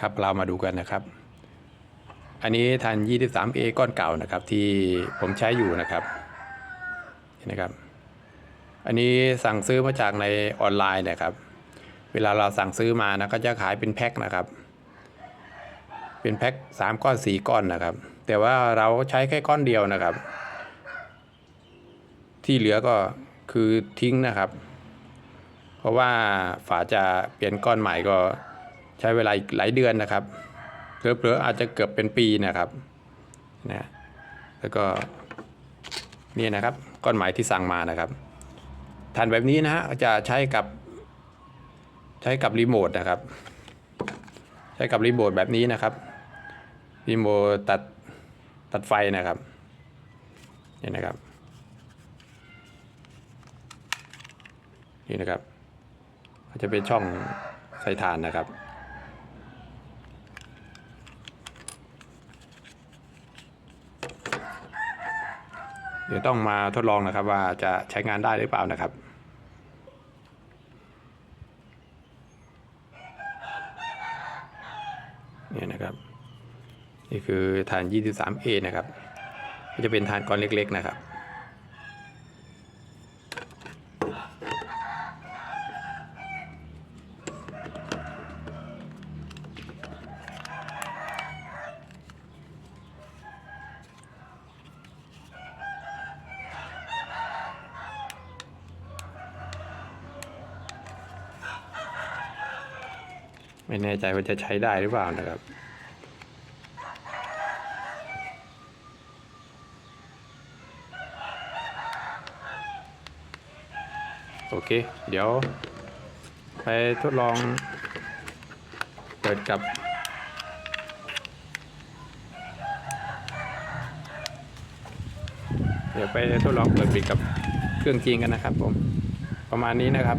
ครับเรามาดูกันนะครับ อันนี้ทัน 23A ก้อนเก่านะครับ ที่ผมใช้อยู่นะครับเห็นนะครับ อันนี้สั่งซื้อมาจากในออนไลน์นะครับ เวลาเราสั่งซื้อมานะก็จะขายเป็นแพ็คนะครับ เป็นแพ็ค3ก้อน4ก้อนนะครับ แต่ว่าเราใช้แค่ก้อนเดียวนะครับ ที่เหลือก็คือทิ้งนะครับ เพราะว่าฝาจะเปลี่ยนก้อนใหม่ก็ ใช้เวลาอีกหลายเดือนนะครับเผลอๆอาจจะเกือบเป็นปีนะครับนะแล้วก็นี่นะครับก้อนใหม่ที่สั่งมานะครับฐานแบบนี้นะฮะจะใช้กับใช้กับรีโมทนะครับ ใช้กับรีโมทแบบนี้นะครับรีโมทตัดตัดไฟนะครับนี่นะครับนี่นะครับก็จะเป็นช่องใส่ถ่านนะครับ เดี๋ยวต้องมาทดลองนะครับว่าจะใช้งานได้หรือเปล่านะครับนี่นะครับ นี่คือฐาน 23A นะครับ ก็จะเป็นฐานก้อนเล็ก ๆ นะครับ ไม่แน่ใจว่าจะใช้ได้หรือเปล่านะครับ โอเค เดี๋ยว ไปทดลองเปิดกับเดี๋ยวไปทดลองเปิดปิดกับเครื่องจริงกันนะครับผม ประมาณนี้นะครับ